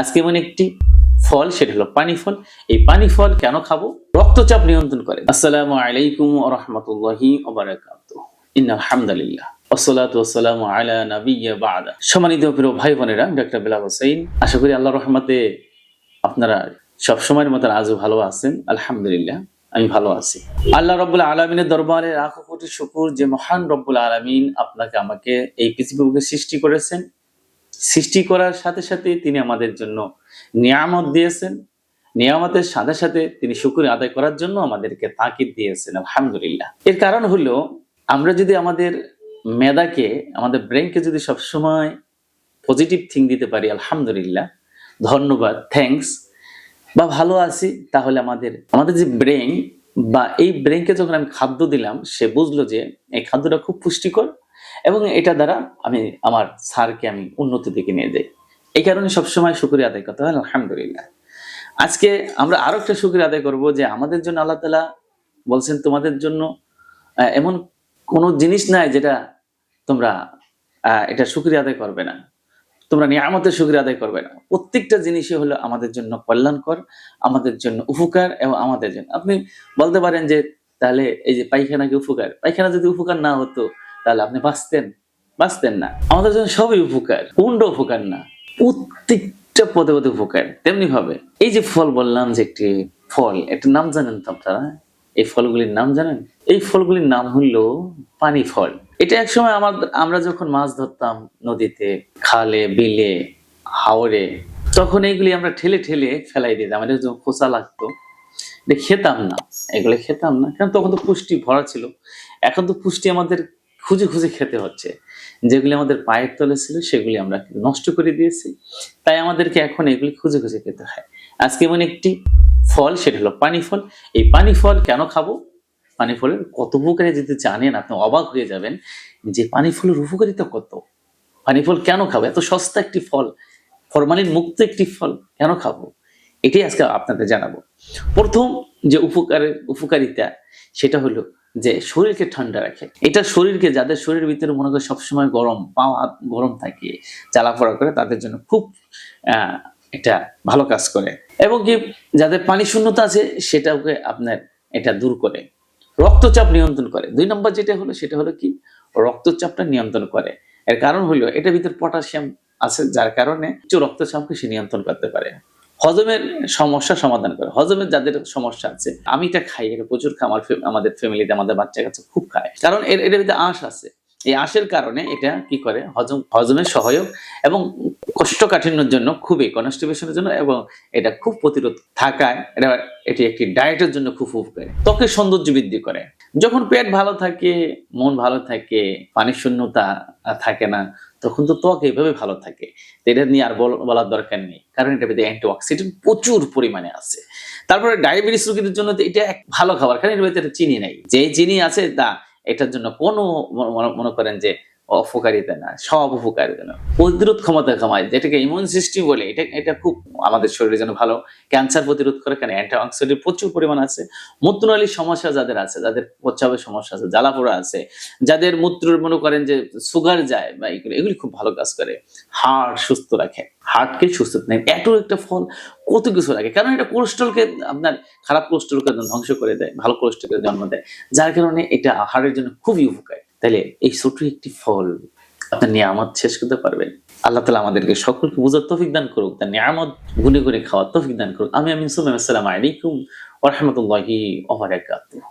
আজকে এমন একটি ফল, সেটা হলো পানি ফল এই পানি ফল কেন খাব? রক্তচাপ নিয়ন্ত্রণ করে। আসসালামু আলাইকুম রহমতুল্লাহি ইন্নাল হামদুলিল্লাহ ওসলাত ওসালাম আলা সম্মানিত প্রিয় ভাই বোনেরা ডক্টর বেলাল হোসেন, আশা করি আল্লাহ রহমতে আপনারা সব সময়ের মতন আজও ভালো আছেন। আলহামদুলিল্লাহ, আমি ভালো আছি। আল্লাহ রব্বুল আলমিনের দরবারে লাখো কোটি শুকুর যে মহান রব্বুল আলমিন আপনাকে, আমাকে এই পৃথিবীকে সৃষ্টি করেছেন। সৃষ্টি করার সাথে সাথে তিনি আমাদের জন্য নিয়ামত দিয়েছেন। নিয়ামতের সাথে সাথে তিনি শুকুর আদায় করার জন্য আমাদেরকে তাকিদ দিয়েছেন, আলহামদুলিল্লাহ। এর কারণ হলো, আমরা যদি আমাদের মেধাকে, আমাদের ব্রেনকে যদি সবসময় পজিটিভ থিং দিতে পারি, আলহামদুলিল্লাহ, ধন্যবাদ থ্যাঙ্কস বা ভালো আছি, তাহলে আমাদের আমাদের যে ব্রেন বা এই ব্রেনকে যখন আমি খাদ্য দিলাম, সে বুঝলো যে এই খাদ্যটা খুব পুষ্টিকর এবং এটা দ্বারা আমি, আমার স্যারকে আমি উন্নতির দিকে নিয়ে যাই। এই কারণে সবসময় শুক্রিয়া আদায় করতে হয়, আলহামদুলিল্লাহ। আজকে আমরা আরও একটা শুক্রিয়া আদায় করব যে আমাদের জন্য আল্লাহ তালা বলছেন, তোমাদের জন্য এমন কোনো জিনিস নাই যেটা তোমরা এটা শুক্রিয়া আদায় করবে না। তোমরা নিয়ামতের শুক্রিয়া আদায় করবে না। প্রত্যেকটা জিনিসই হলো আমাদের জন্য কল্যাণকর, আমাদের জন্য উপকার এবং আমাদের জন্য। আপনি বলতে পারেন যে, তাহলে এই যে পায়খানা কি উপকার? পায়খানা যদি উপকার না হতো তাহলে আপনি বাঁচতেন বাঁচতেন না। আমাদের জন্য সবই উপকার কোনটা উপকার না। প্রত্যেকটা পদে পদে উপকার, তেমনি ভাবে। এই যে ফল বললাম যে একটি ফল, একটা নাম জানেন তো আপনারা? এই ফলগুলির নাম জানেন? এই ফলগুলির নাম হলো পানি ফল। এটা একসময় আমার, আমরা যখন মাছ ধরতাম নদীতে, খালে, বিলে হাওড়ে তখন এইগুলি আমরা ঠেলে ঠেলে ফেলাই দিতাম। আমাদের যখন খোসা লাগতো। খেতাম না। এগুলো খেতাম না। কারণ তখন তো পুষ্টি ভরা ছিল। এখন তো পুষ্টি আমাদের খুঁজে খুঁজে খেতে হচ্ছে। যেগুলি আমাদের পায়ের তলে ছিল, সেগুলি আমরা নষ্ট করে দিয়েছি। তাই আমাদেরকে এখন এগুলি খুঁজে খুঁজে খেতে হয়। আজকে এমন একটি ফল, সেটা হলো পানি ফল। এই পানি ফল কেন খাব? পানি ফলের কত উপকারে যদি জানেন, আপনি অবাক হয়ে যাবেন যে পানি ফলের উপকারিতা কত? পানি ফল কেন খাব? এত সস্তা একটি ফল, ফরমালিন মুক্ত একটি ফল কেন খাব? এটাই আজকে আপনাদের জানাব। প্রথম যে উপকারের, উপকারিতা, সেটা হলো যে শরীরকে ঠান্ডা রাখে। এটা শরীরকে, যাদের শরীরের ভিতরে মনে করে সবসময় গরম পাও হাত গরম থাকে চালাফড়া করে, তাদের জন্য খুব এটা ভালো কাজ করে। এবং কি, যাদের পানি শূন্যতা আছে, সেটাকে আপনার এটা দূর করে। রক্তচাপ নিয়ন্ত্রণ করে। দুই নম্বর যেটা হলো, সেটা হলো কি, রক্তচাপটা নিয়ন্ত্রণ করে। এর কারণ হলো, এটার ভিতর পটাশিয়াম আছে, যার কারণে উচ্চ রক্তচাপকে সে নিয়ন্ত্রণ করতে পারে। হজমের সমস্যা সমাধান করে। হজমের যাদের সমস্যা আছে, আমি এটা খাই, এটা প্রচুর খাই আমার আমাদের ফ্যামিলিতে, আমাদের বাচ্চা কাছে খুব খায়। কারণ এর এটার ভিতরে আঁশ আছে। এই আঁশের কারণে এটা কি করে? হজম হজমের সহায়ক এবং কোষ্ঠকাঠিন্যের জন্য খুবই কনস্টিপেশনের জন্য এবং এটা খুব প্রতিরোধ থাকায় এটা এটি একটি ডায়েটের জন্য খুব উপকারী। ত্বকের সৌন্দর্য বৃদ্ধি করে। যখন পেট ভালো থাকে, মন ভালো থাকে, পানির শূন্যতা থাকে না তখন তো ত্বক এইভাবে ভালো থাকে। এটা নিয়ে আর বল- বলার দরকার নেই। কারণ এটা ভিতরে অ্যান্টিঅক্সিডেন্ট প্রচুর পরিমাণে আছে। তারপরে ডায়াবেটিস রোগীদের জন্য তো এটা এক ভালো খাবার। কারণ এর ভিতরে চিনি নেই। যে চিনি আছে তা এটার জন্য কোনো মনে করেন যে অপকারিতা না, সব উপকারিতা না। প্রতিরোধ ক্ষমতা কমায় যেটাকে ইমিউন সিস্টেম বলে, এটা এটা খুব আমাদের শরীরের জন্য ভালো। ক্যান্সার প্রতিরোধ করে কারণ অ্যান্টিঅক্সিডেন্ট প্রচুর পরিমাণ আছে। মূত্রনালীর সমস্যা যাদের আছে, যাদের প্রচ্ছাবের সমস্যা আছে, জ্বালাপোড়া আছে, যাদের মূত্র মনে করেন যে সুগার যায় বা এগুলো, এগুলি খুব ভালো কাজ করে। হার্ট সুস্থ রাখে। হার্টকে সুস্থ নেয় এত একটা ফল কত কিছু রাখে? কারণ এটা কোলেস্ট্রলকে আপনার খারাপ কোলেস্ট্রলকে ধ্বংস করে দেয়, ভালো কোলেস্ট্রলকে জন্ম দেয়। যার কারণে এটা হার্টের জন্য খুবই উপকারী। তাহলে এই ছোট একটি ফল আপনার নিয়ামত শেষ করতে পারবেন আল্লাহ তালা আমাদেরকে সকলকে বুঝার তফিক দান করুক, তার নিয়ামত গুনে গুনে খাওয়ার তফিক দান করুক। আমি আমিন সুলাম আসসালাম আলাইকুম ওরহামতুল্লাহি ওবরাকাতুহ